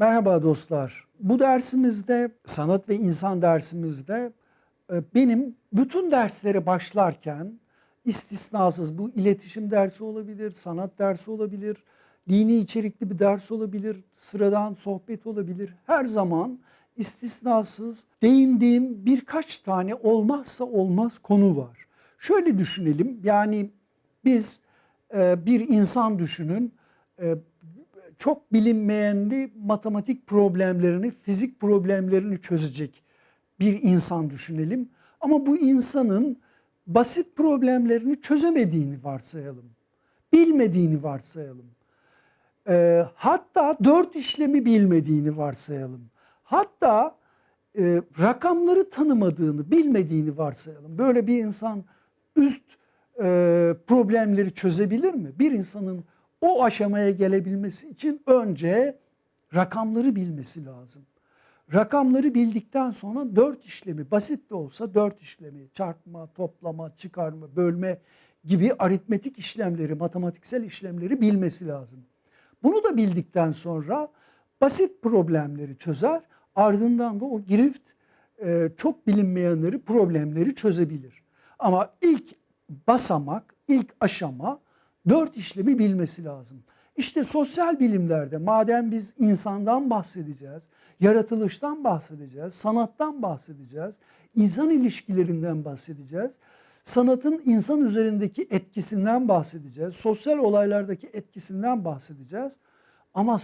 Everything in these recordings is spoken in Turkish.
Merhaba dostlar. Bu dersimizde, sanat ve insan dersimizde e, benim bütün derslere başlarken istisnasız bu iletişim dersi olabilir, sanat dersi olabilir, dini içerikli bir ders olabilir, sıradan sohbet olabilir. Her zaman istisnasız değindiğim birkaç tane olmazsa olmaz konu var. Şöyle düşünelim yani biz e, bir insan düşünün e, çok bilinmeyenli matematik problemlerini, fizik problemlerini çözecek bir insan düşünelim. Ama bu insanın basit problemlerini çözemediğini varsayalım. Bilmediğini varsayalım. E, hatta dört işlemi bilmediğini varsayalım. Hatta e, rakamları tanımadığını, bilmediğini varsayalım. Böyle bir insan üst e, problemleri çözebilir mi? Bir insanın o aşamaya gelebilmesi için önce rakamları bilmesi lazım. Rakamları bildikten sonra dört işlemi, basit de olsa dört işlemi, çarpma, toplama, çıkarma, bölme gibi aritmetik işlemleri, matematiksel işlemleri bilmesi lazım. Bunu da bildikten sonra basit problemleri çözer, ardından da o girift e, çok bilinmeyenleri, problemleri çözebilir. Ama ilk basamak, ilk aşama dört işlemi bilmesi lazım. İşte sosyal bilimlerde madem biz insandan bahsedeceğiz, yaratılıştan bahsedeceğiz, sanattan bahsedeceğiz, insan ilişkilerinden bahsedeceğiz, sanatın insan üzerindeki etkisinden bahsedeceğiz, sosyal olaylardaki etkisinden bahsedeceğiz. Ama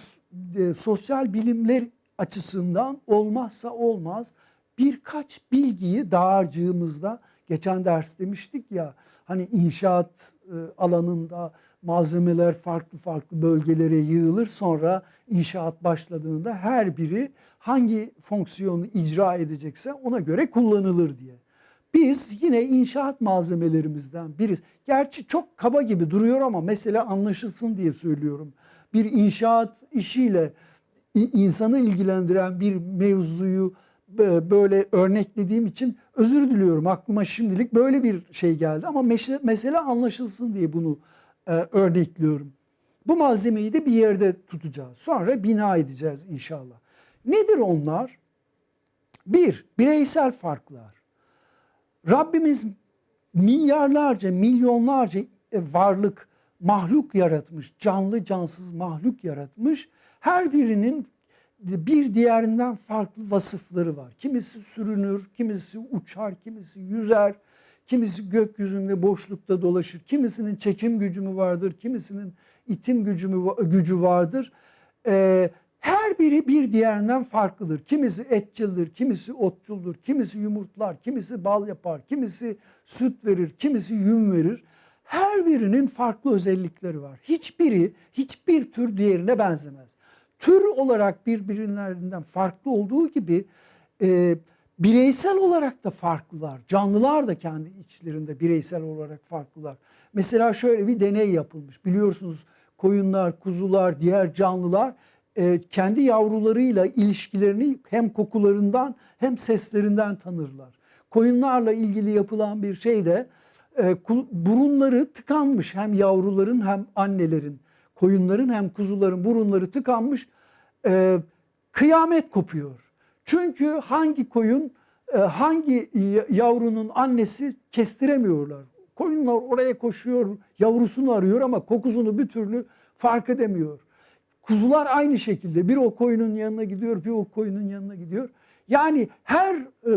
e, sosyal bilimler açısından olmazsa olmaz birkaç bilgiyi dağarcığımızda geçen ders demiştik ya hani inşaat e, alanında malzemeler farklı farklı bölgelere yığılır sonra inşaat başladığında her biri hangi fonksiyonu icra edecekse ona göre kullanılır diye. Biz yine inşaat malzemelerimizden biriz. Gerçi çok kaba gibi duruyor ama mesele anlaşılsın diye söylüyorum. Bir inşaat işiyle insanı ilgilendiren bir mevzuyu böyle örneklediğim için özür diliyorum. Aklıma şimdilik böyle bir şey geldi ama mesele anlaşılsın diye bunu e, örnekliyorum. Bu malzemeyi de bir yerde tutacağız. Sonra bina edeceğiz inşallah. Nedir onlar? Bir, bireysel farklar. Rabbimiz milyarlarca, milyonlarca e, varlık, mahluk yaratmış, canlı cansız mahluk yaratmış. Her birinin bir diğerinden farklı vasıfları var. Kimisi sürünür, kimisi uçar, kimisi yüzer, kimisi gökyüzünde boşlukta dolaşır, kimisinin çekim gücü mü vardır, kimisinin itim gücü, mü, gücü vardır. Ee, her biri bir diğerinden farklıdır. Kimisi etçildir, kimisi otçuldur, kimisi yumurtlar, kimisi bal yapar, kimisi süt verir, kimisi yün verir. Her birinin farklı özellikleri var. Hiçbiri, hiçbir tür diğerine benzemez tür olarak birbirlerinden farklı olduğu gibi e, bireysel olarak da farklılar. Canlılar da kendi içlerinde bireysel olarak farklılar. Mesela şöyle bir deney yapılmış. Biliyorsunuz koyunlar, kuzular, diğer canlılar e, kendi yavrularıyla ilişkilerini hem kokularından hem seslerinden tanırlar. Koyunlarla ilgili yapılan bir şey de e, burunları tıkanmış hem yavruların hem annelerin koyunların hem kuzuların burunları tıkanmış e, kıyamet kopuyor. Çünkü hangi koyun e, hangi yavrunun annesi kestiremiyorlar. Koyunlar oraya koşuyor yavrusunu arıyor ama kokusunu bir türlü fark edemiyor. Kuzular aynı şekilde bir o koyunun yanına gidiyor bir o koyunun yanına gidiyor. Yani her e,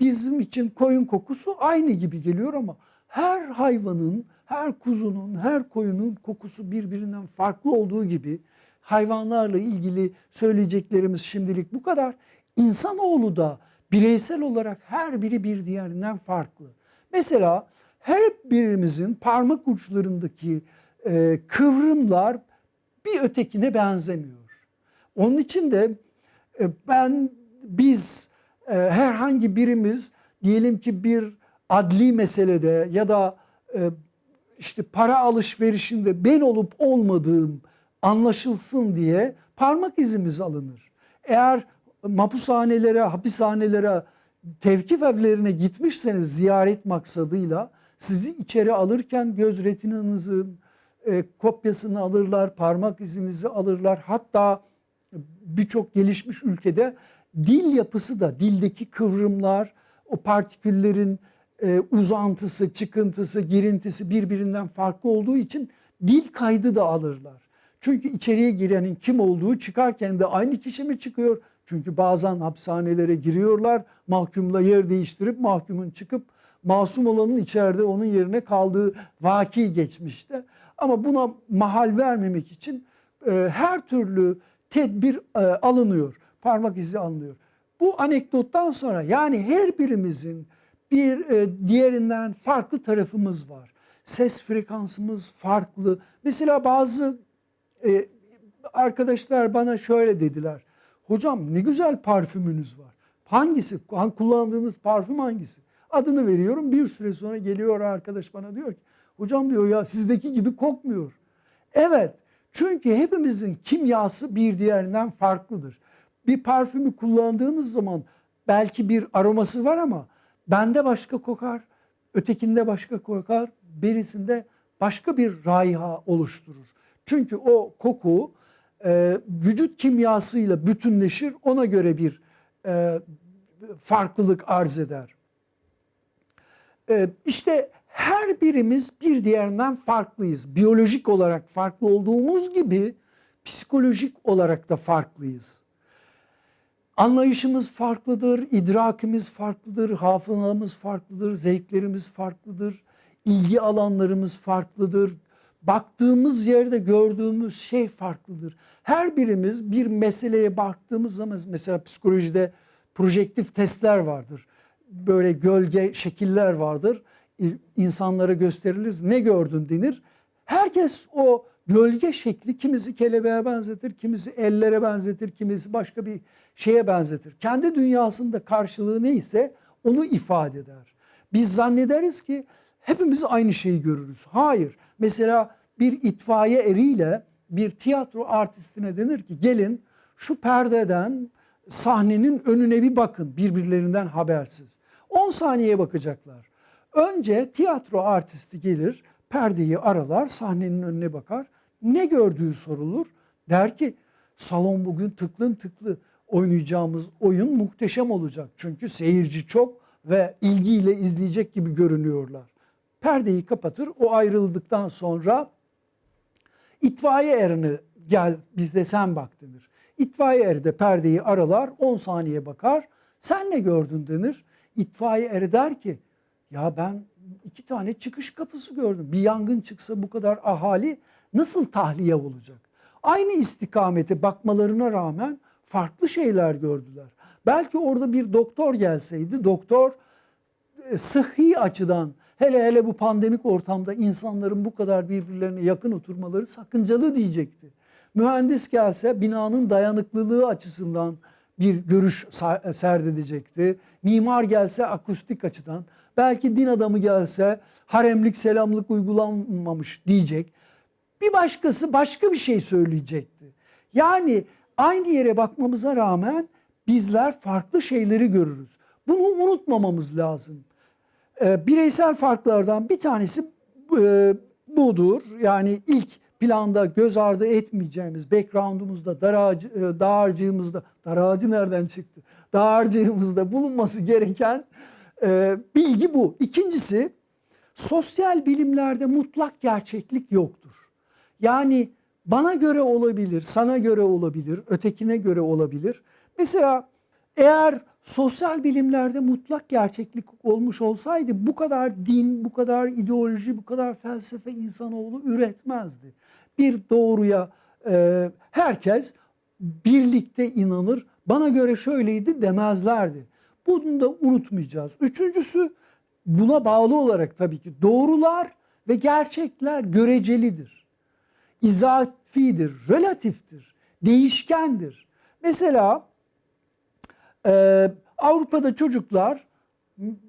bizim için koyun kokusu aynı gibi geliyor ama her hayvanın her kuzunun, her koyunun kokusu birbirinden farklı olduğu gibi hayvanlarla ilgili söyleyeceklerimiz şimdilik bu kadar. İnsanoğlu da bireysel olarak her biri bir diğerinden farklı. Mesela her birimizin parmak uçlarındaki e, kıvrımlar bir ötekine benzemiyor. Onun için de e, ben biz e, herhangi birimiz diyelim ki bir adli meselede ya da e, işte para alışverişinde ben olup olmadığım anlaşılsın diye parmak izimiz alınır. Eğer mapushanelere, hapishanelere, tevkif evlerine gitmişseniz ziyaret maksadıyla sizi içeri alırken göz retinanızın e, kopyasını alırlar, parmak izinizi alırlar. Hatta birçok gelişmiş ülkede dil yapısı da dildeki kıvrımlar, o partiküllerin e, uzantısı, çıkıntısı, girintisi birbirinden farklı olduğu için dil kaydı da alırlar. Çünkü içeriye girenin kim olduğu çıkarken de aynı kişi mi çıkıyor? Çünkü bazen hapishanelere giriyorlar, mahkumla yer değiştirip mahkumun çıkıp masum olanın içeride onun yerine kaldığı vaki geçmişte. Ama buna mahal vermemek için e, her türlü tedbir e, alınıyor. Parmak izi alınıyor. Bu anekdottan sonra yani her birimizin bir e, diğerinden farklı tarafımız var. Ses frekansımız farklı. Mesela bazı e, arkadaşlar bana şöyle dediler. Hocam ne güzel parfümünüz var. Hangisi? Kullandığınız parfüm hangisi? Adını veriyorum. Bir süre sonra geliyor arkadaş bana diyor ki hocam diyor ya sizdeki gibi kokmuyor. Evet çünkü hepimizin kimyası bir diğerinden farklıdır. Bir parfümü kullandığınız zaman belki bir aroması var ama bende başka kokar, ötekinde başka kokar, birisinde başka bir raiha oluşturur. Çünkü o koku e, vücut kimyasıyla bütünleşir, ona göre bir e, farklılık arz eder. E, işte her birimiz bir diğerinden farklıyız. Biyolojik olarak farklı olduğumuz gibi psikolojik olarak da farklıyız. Anlayışımız farklıdır, idrakimiz farklıdır, hafızamız farklıdır, zevklerimiz farklıdır, ilgi alanlarımız farklıdır. Baktığımız yerde gördüğümüz şey farklıdır. Her birimiz bir meseleye baktığımız zaman mesela psikolojide projektif testler vardır. Böyle gölge şekiller vardır. İnsanlara gösteririz. Ne gördün denir. Herkes o gölge şekli kimisi kelebeğe benzetir, kimisi ellere benzetir, kimisi başka bir şeye benzetir. Kendi dünyasında karşılığı neyse onu ifade eder. Biz zannederiz ki hepimiz aynı şeyi görürüz. Hayır. Mesela bir itfaiye eriyle bir tiyatro artistine denir ki gelin şu perdeden sahnenin önüne bir bakın birbirlerinden habersiz. 10 saniye bakacaklar. Önce tiyatro artisti gelir, perdeyi aralar, sahnenin önüne bakar. Ne gördüğü sorulur. Der ki salon bugün tıklım tıklı oynayacağımız oyun muhteşem olacak. Çünkü seyirci çok ve ilgiyle izleyecek gibi görünüyorlar. Perdeyi kapatır. O ayrıldıktan sonra itfaiye erini gel bizde sen bak denir. İtfaiye eri de perdeyi aralar 10 saniye bakar. Sen ne gördün denir. İtfaiye eri der ki ya ben iki tane çıkış kapısı gördüm. Bir yangın çıksa bu kadar ahali nasıl tahliye olacak? Aynı istikamete bakmalarına rağmen farklı şeyler gördüler. Belki orada bir doktor gelseydi, doktor e, sıhhi açıdan hele hele bu pandemik ortamda insanların bu kadar birbirlerine yakın oturmaları sakıncalı diyecekti. Mühendis gelse binanın dayanıklılığı açısından bir görüş serdedecekti. Mimar gelse akustik açıdan, belki din adamı gelse haremlik selamlık uygulanmamış diyecek. Bir başkası başka bir şey söyleyecekti. Yani aynı yere bakmamıza rağmen bizler farklı şeyleri görürüz. Bunu unutmamamız lazım. Ee, bireysel farklardan bir tanesi e, budur. Yani ilk planda göz ardı etmeyeceğimiz background'umuzda, daracı, e, dağarcığımızda, daracı nereden çıktı? Dağarcığımızda bulunması gereken e, bilgi bu. İkincisi sosyal bilimlerde mutlak gerçeklik yoktur. Yani bana göre olabilir, sana göre olabilir, ötekine göre olabilir. Mesela eğer sosyal bilimlerde mutlak gerçeklik olmuş olsaydı bu kadar din, bu kadar ideoloji, bu kadar felsefe insanoğlu üretmezdi. Bir doğruya e, herkes birlikte inanır, bana göre şöyleydi demezlerdi. Bunu da unutmayacağız. Üçüncüsü buna bağlı olarak tabii ki doğrular ve gerçekler görecelidir. İzafidir, relatiftir, değişkendir. Mesela ee, Avrupa'da çocuklar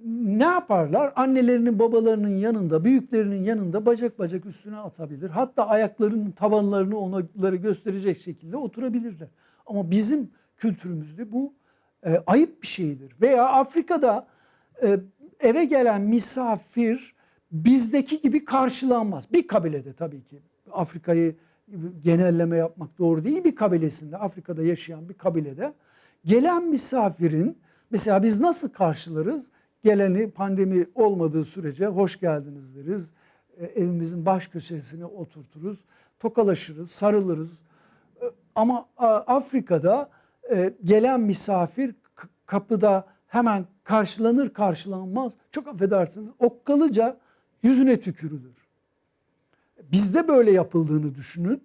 ne yaparlar? Annelerinin, babalarının yanında, büyüklerinin yanında bacak bacak üstüne atabilir. Hatta ayaklarının tabanlarını onları gösterecek şekilde oturabilirler. Ama bizim kültürümüzde bu e, ayıp bir şeydir. Veya Afrika'da e, eve gelen misafir bizdeki gibi karşılanmaz. Bir kabilede tabii ki. Afrika'yı genelleme yapmak doğru değil bir kabilesinde Afrika'da yaşayan bir kabilede gelen misafirin mesela biz nasıl karşılarız? Geleni pandemi olmadığı sürece hoş geldiniz deriz. E, evimizin baş köşesine oturturuz. Tokalaşırız, sarılırız. E, Ama a, Afrika'da e, gelen misafir kapıda hemen karşılanır karşılanmaz çok affedersiniz okkalıca yüzüne tükürülür. Bizde böyle yapıldığını düşünün.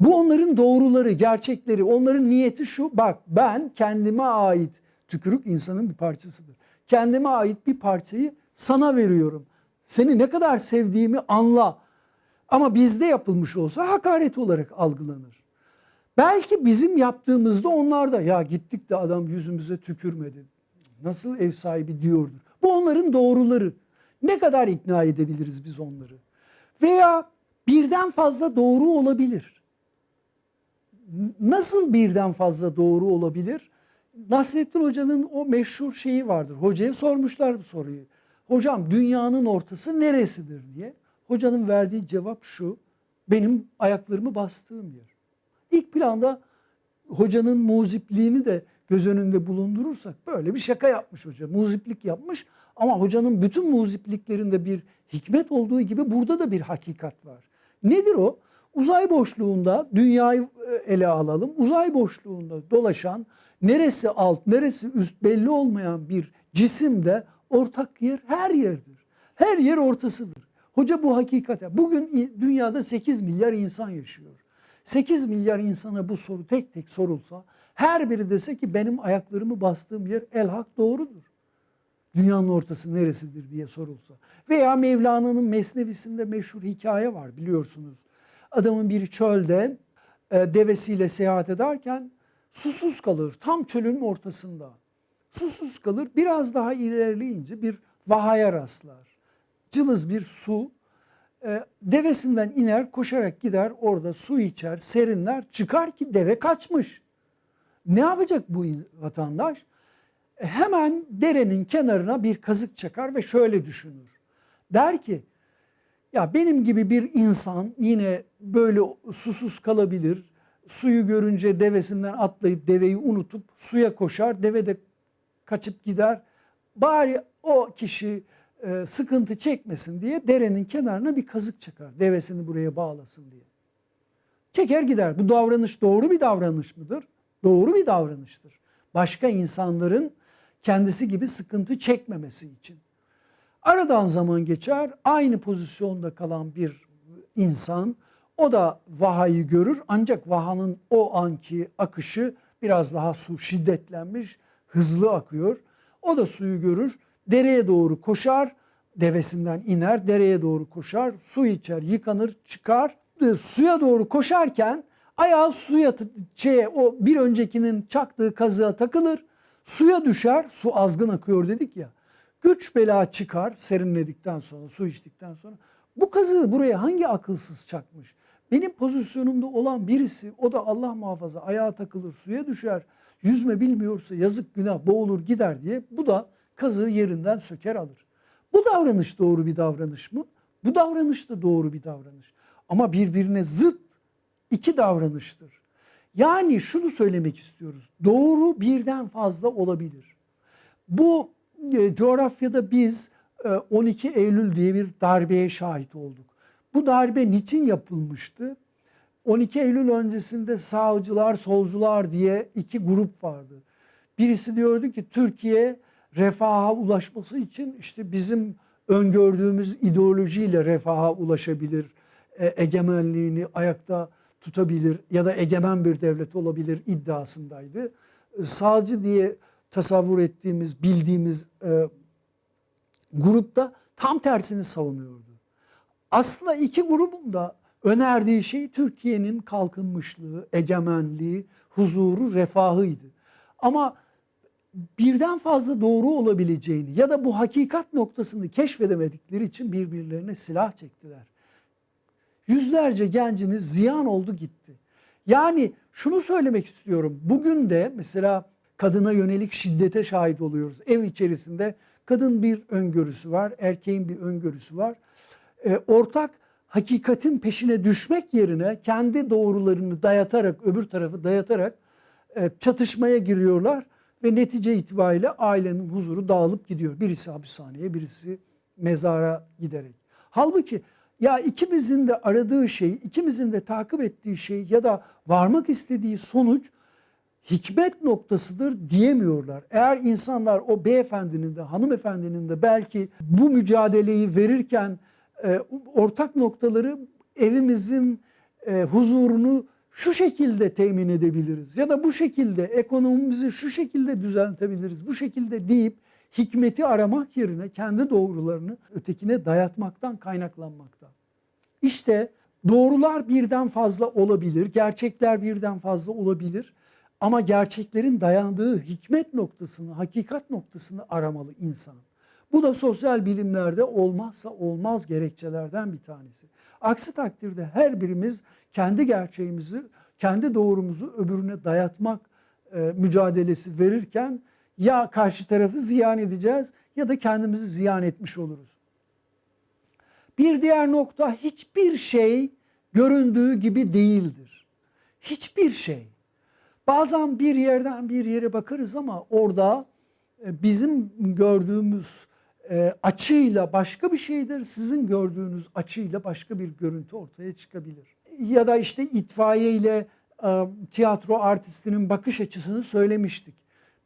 Bu onların doğruları, gerçekleri. Onların niyeti şu. Bak ben kendime ait tükürük insanın bir parçasıdır. Kendime ait bir parçayı sana veriyorum. Seni ne kadar sevdiğimi anla. Ama bizde yapılmış olsa hakaret olarak algılanır. Belki bizim yaptığımızda onlar da ya gittik de adam yüzümüze tükürmedi. Nasıl ev sahibi diyordur. Bu onların doğruları. Ne kadar ikna edebiliriz biz onları? Veya birden fazla doğru olabilir. Nasıl birden fazla doğru olabilir? Nasrettin Hoca'nın o meşhur şeyi vardır. Hocaya sormuşlar bu soruyu. Hocam dünyanın ortası neresidir diye. Hocanın verdiği cevap şu. Benim ayaklarımı bastığım yer. İlk planda hocanın muzipliğini de göz önünde bulundurursak böyle bir şaka yapmış hoca. Muziplik yapmış ama hocanın bütün muzipliklerinde bir hikmet olduğu gibi burada da bir hakikat var. Nedir o? Uzay boşluğunda dünyayı e, ele alalım. Uzay boşluğunda dolaşan neresi alt neresi üst belli olmayan bir cisimde ortak yer her yerdir. Her yer ortasıdır. Hoca bu hakikate. Bugün dünyada 8 milyar insan yaşıyor. 8 milyar insana bu soru tek tek sorulsa her biri dese ki benim ayaklarımı bastığım yer el hak doğrudur. Dünyanın ortası neresidir diye sorulsa. Veya Mevlana'nın Mesnevisinde meşhur hikaye var biliyorsunuz. Adamın biri çölde e, devesiyle seyahat ederken susuz kalır tam çölün ortasında. Susuz kalır biraz daha ilerleyince bir vahaya rastlar. Cılız bir su e, devesinden iner koşarak gider orada su içer serinler çıkar ki deve kaçmış. Ne yapacak bu vatandaş? Hemen derenin kenarına bir kazık çakar ve şöyle düşünür. Der ki ya benim gibi bir insan yine böyle susuz kalabilir. Suyu görünce devesinden atlayıp deveyi unutup suya koşar. Deve de kaçıp gider. Bari o kişi e, sıkıntı çekmesin diye derenin kenarına bir kazık çakar. Devesini buraya bağlasın diye. Çeker gider. Bu davranış doğru bir davranış mıdır? Doğru bir davranıştır. Başka insanların kendisi gibi sıkıntı çekmemesi için. Aradan zaman geçer, aynı pozisyonda kalan bir insan o da vahayı görür ancak vahanın o anki akışı biraz daha su şiddetlenmiş, hızlı akıyor. O da suyu görür, dereye doğru koşar, devesinden iner, dereye doğru koşar, su içer, yıkanır, çıkar. Suya doğru koşarken ayağı suya şeye, o bir öncekinin çaktığı kazığa takılır. Suya düşer, su azgın akıyor dedik ya. Güç bela çıkar serinledikten sonra, su içtikten sonra. Bu kazığı buraya hangi akılsız çakmış? Benim pozisyonumda olan birisi, o da Allah muhafaza ayağa takılır, suya düşer. Yüzme bilmiyorsa yazık günah boğulur gider diye bu da kazığı yerinden söker alır. Bu davranış doğru bir davranış mı? Bu davranış da doğru bir davranış. Ama birbirine zıt iki davranıştır. Yani şunu söylemek istiyoruz. Doğru birden fazla olabilir. Bu e, coğrafyada biz e, 12 Eylül diye bir darbeye şahit olduk. Bu darbe niçin yapılmıştı? 12 Eylül öncesinde sağcılar, solcular diye iki grup vardı. Birisi diyordu ki Türkiye refaha ulaşması için işte bizim öngördüğümüz ideolojiyle refaha ulaşabilir, e, egemenliğini ayakta tutabilir ya da egemen bir devlet olabilir iddiasındaydı. E, Sağcı diye tasavvur ettiğimiz, bildiğimiz e, grupta tam tersini savunuyordu. Aslında iki grubun da önerdiği şey Türkiye'nin kalkınmışlığı, egemenliği, huzuru, refahıydı. Ama birden fazla doğru olabileceğini ya da bu hakikat noktasını keşfedemedikleri için birbirlerine silah çektiler. Yüzlerce gencimiz ziyan oldu gitti. Yani şunu söylemek istiyorum. Bugün de mesela kadına yönelik şiddete şahit oluyoruz. Ev içerisinde kadın bir öngörüsü var, erkeğin bir öngörüsü var. E, ortak hakikatin peşine düşmek yerine kendi doğrularını dayatarak, öbür tarafı dayatarak e, çatışmaya giriyorlar ve netice itibariyle ailenin huzuru dağılıp gidiyor. Birisi hapishaneye, birisi mezara giderek. Halbuki ya ikimizin de aradığı şey, ikimizin de takip ettiği şey ya da varmak istediği sonuç hikmet noktasıdır diyemiyorlar. Eğer insanlar o beyefendinin de hanımefendinin de belki bu mücadeleyi verirken e, ortak noktaları evimizin e, huzurunu şu şekilde temin edebiliriz ya da bu şekilde ekonomimizi şu şekilde düzeltebiliriz bu şekilde deyip hikmeti aramak yerine kendi doğrularını ötekine dayatmaktan kaynaklanmakta. İşte doğrular birden fazla olabilir, gerçekler birden fazla olabilir ama gerçeklerin dayandığı hikmet noktasını, hakikat noktasını aramalı insan. Bu da sosyal bilimlerde olmazsa olmaz gerekçelerden bir tanesi. Aksi takdirde her birimiz kendi gerçeğimizi, kendi doğrumuzu öbürüne dayatmak e, mücadelesi verirken ya karşı tarafı ziyan edeceğiz ya da kendimizi ziyan etmiş oluruz. Bir diğer nokta hiçbir şey göründüğü gibi değildir. Hiçbir şey. Bazen bir yerden bir yere bakarız ama orada e, bizim gördüğümüz e, açıyla başka bir şeydir. Sizin gördüğünüz açıyla başka bir görüntü ortaya çıkabilir. Ya da işte itfaiye ile e, tiyatro artistinin bakış açısını söylemiştik.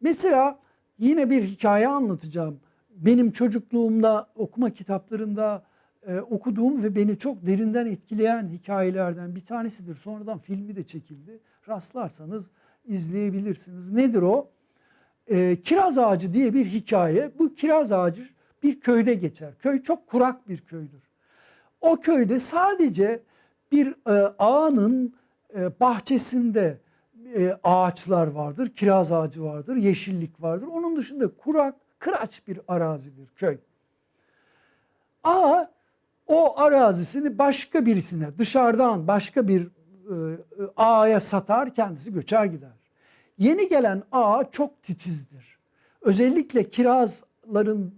Mesela yine bir hikaye anlatacağım. Benim çocukluğumda okuma kitaplarında e, okuduğum ve beni çok derinden etkileyen hikayelerden bir tanesidir. Sonradan filmi de çekildi. Rastlarsanız izleyebilirsiniz. Nedir o? E, kiraz ağacı diye bir hikaye. Bu kiraz ağacı bir köyde geçer. Köy çok kurak bir köydür. O köyde sadece bir e, ağanın e, bahçesinde e, ağaçlar vardır, kiraz ağacı vardır, yeşillik vardır. Onun dışında kurak, kıraç bir arazidir köy. Ağa o arazisini başka birisine, dışarıdan başka bir e, ağaya satar, kendisi göçer gider. Yeni gelen ağa çok titizdir. Özellikle kirazların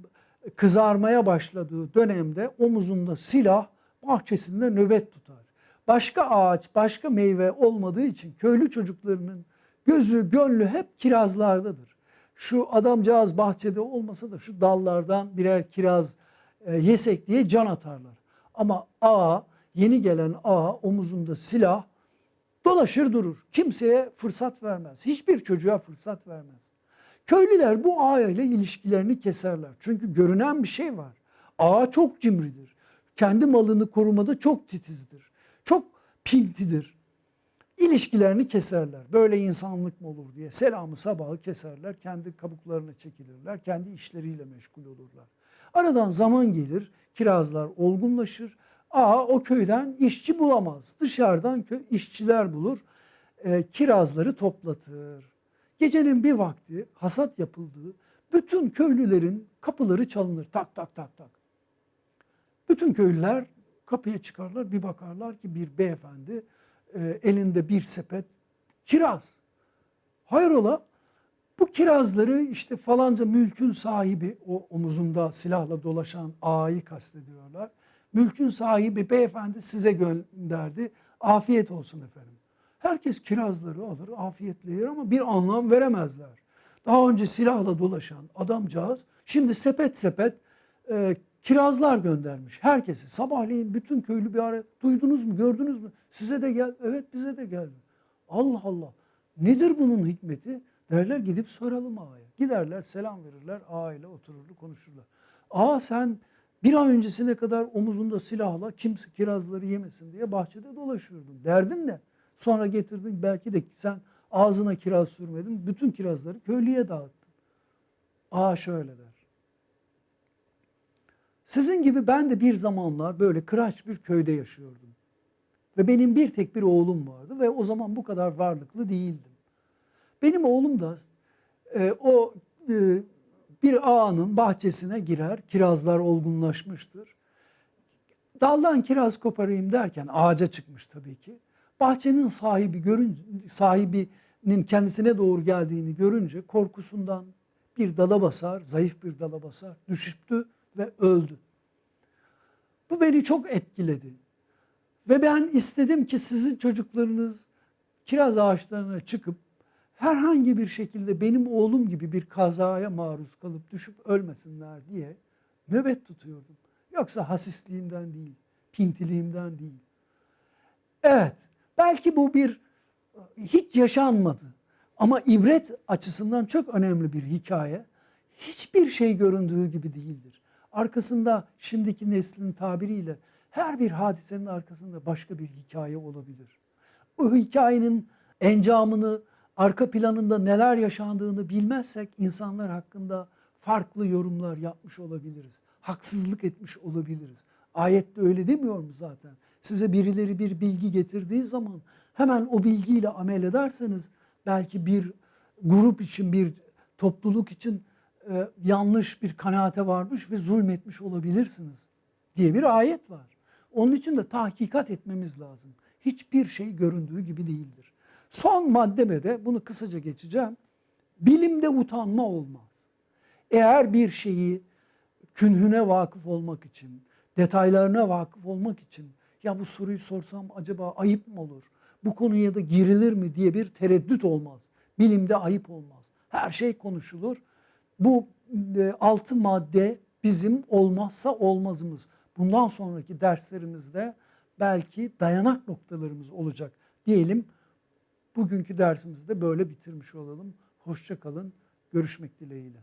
kızarmaya başladığı dönemde omuzunda silah, bahçesinde nöbet tutar. Başka ağaç, başka meyve olmadığı için köylü çocuklarının gözü, gönlü hep kirazlardadır. Şu adamcağız bahçede olmasa da şu dallardan birer kiraz e, yesek diye can atarlar. Ama ağa, yeni gelen ağa omuzunda silah dolaşır durur. Kimseye fırsat vermez. Hiçbir çocuğa fırsat vermez. Köylüler bu ağa ile ilişkilerini keserler. Çünkü görünen bir şey var. Ağa çok cimridir. Kendi malını korumada çok titizdir. Pintidir. İlişkilerini keserler. Böyle insanlık mı olur diye selamı sabahı keserler. Kendi kabuklarına çekilirler. Kendi işleriyle meşgul olurlar. Aradan zaman gelir. Kirazlar olgunlaşır. Ağa o köyden işçi bulamaz. Dışarıdan işçiler bulur. E, kirazları toplatır. Gecenin bir vakti hasat yapıldığı bütün köylülerin kapıları çalınır. Tak tak tak tak. Bütün köylüler kapıya çıkarlar bir bakarlar ki bir beyefendi e, elinde bir sepet kiraz. Hayrola bu kirazları işte falanca mülkün sahibi o omuzunda silahla dolaşan ağayı kastediyorlar. Mülkün sahibi beyefendi size gönderdi. Afiyet olsun efendim. Herkes kirazları alır, afiyetle yer ama bir anlam veremezler. Daha önce silahla dolaşan adamcağız şimdi sepet sepet e, kirazlar göndermiş herkese. Sabahleyin bütün köylü bir ara duydunuz mu, gördünüz mü? Size de gel. Evet bize de geldi. Allah Allah. Nedir bunun hikmeti? Derler gidip soralım ağaya. Giderler selam verirler ağayla otururlar konuşurlar. Aa sen bir ay öncesine kadar omuzunda silahla kimse kirazları yemesin diye bahçede dolaşıyordun. Derdin ne? Sonra getirdin belki de sen ağzına kiraz sürmedin. Bütün kirazları köylüye dağıttın. Aa şöyle der. Sizin gibi ben de bir zamanlar böyle kıraç bir köyde yaşıyordum. Ve benim bir tek bir oğlum vardı ve o zaman bu kadar varlıklı değildim. Benim oğlum da e, o e, bir ağanın bahçesine girer, kirazlar olgunlaşmıştır. Daldan kiraz koparayım derken ağaca çıkmış tabii ki. Bahçenin sahibi görünce, sahibinin kendisine doğru geldiğini görünce korkusundan bir dala basar, zayıf bir dala basar, düşüptü ve öldü. Bu beni çok etkiledi. Ve ben istedim ki sizin çocuklarınız kiraz ağaçlarına çıkıp herhangi bir şekilde benim oğlum gibi bir kazaya maruz kalıp düşüp ölmesinler diye nöbet tutuyordum. Yoksa hasisliğimden değil, pintiliğimden değil. Evet, belki bu bir hiç yaşanmadı ama ibret açısından çok önemli bir hikaye. Hiçbir şey göründüğü gibi değildir. Arkasında şimdiki neslin tabiriyle her bir hadisenin arkasında başka bir hikaye olabilir. Bu hikayenin encamını, arka planında neler yaşandığını bilmezsek insanlar hakkında farklı yorumlar yapmış olabiliriz. Haksızlık etmiş olabiliriz. Ayette öyle demiyor mu zaten? Size birileri bir bilgi getirdiği zaman hemen o bilgiyle amel ederseniz belki bir grup için, bir topluluk için e, yanlış bir kanaate varmış ve zulmetmiş olabilirsiniz diye bir ayet var. Onun için de tahkikat etmemiz lazım. Hiçbir şey göründüğü gibi değildir. Son maddeme de bunu kısaca geçeceğim. Bilimde utanma olmaz. Eğer bir şeyi künhüne vakıf olmak için, detaylarına vakıf olmak için ya bu soruyu sorsam acaba ayıp mı olur? Bu konuya da girilir mi diye bir tereddüt olmaz. Bilimde ayıp olmaz. Her şey konuşulur. Bu e, altı madde bizim olmazsa olmazımız. Bundan sonraki derslerimizde belki dayanak noktalarımız olacak diyelim. Bugünkü dersimizi de böyle bitirmiş olalım. Hoşça kalın. Görüşmek dileğiyle.